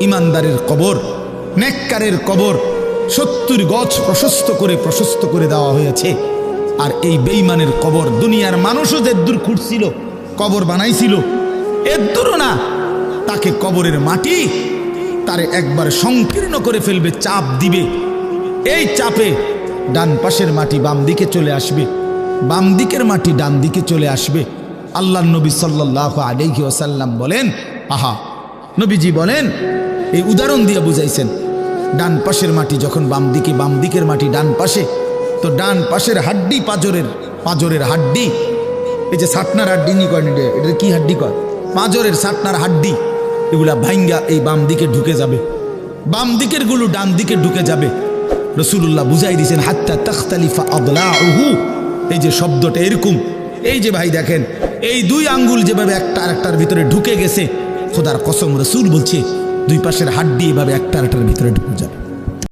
ইমানদারের কবর, নেককারের কবর, সত্তর গছ প্রশস্ত করে প্রশস্ত করে দেওয়া হয়েছে। আর এই বেইমানের কবর দুনিয়ার মানুষও দূর খুঁড়ছিল, কবর বানাইছিল এদূরও না। তাকে কবরের মাটি তারে একবার সংকীর্ণ করে ফেলবে, চাপ দিবে। এই চাপে ডান পাশের মাটি বাম দিকে চলে আসবে, বাম দিকের মাটি ডান দিকে চলে আসবে। আল্লাহ নবী সাল্লাহ আলহি ওসাল্লাম বলেন, আহা নবীজি বলেন, এই উদাহরণ দিয়ে বুঝাইছেন, ডান পাশের মাটি যখন বাম দিকে, বাম দিকের মাটি ডান পাশে, তো ডান পাশের হাড্ডি পাজরের পাজরের হাড্ডি, এই যে সাটনার হাড্ডি নি কয় এটা কি হাড্ডি কয়? পাজরের সাটনার হাড্ডি, এগুলা ভাইঙ্গা এই বাম দিকে ঢুকে যাবে। বাম দিকেরগুলো ডান দিকে ঢুকে যাবে। রসুল্লাহ বুঝাই দিয়েছেন হাত্তা তখতালিফা আদলা এই যে শব্দটা এরকম। এই যে ভাই দেখেন, এই দুই আঙ্গুল যেভাবে একটা আর একটার ভিতরে ঢুকে গেছে খোদার কসম রসুল বলছে দুই পাশের হাড্ডি এভাবে একটা আরেকটার ভিতরে ঢুকে যাবে।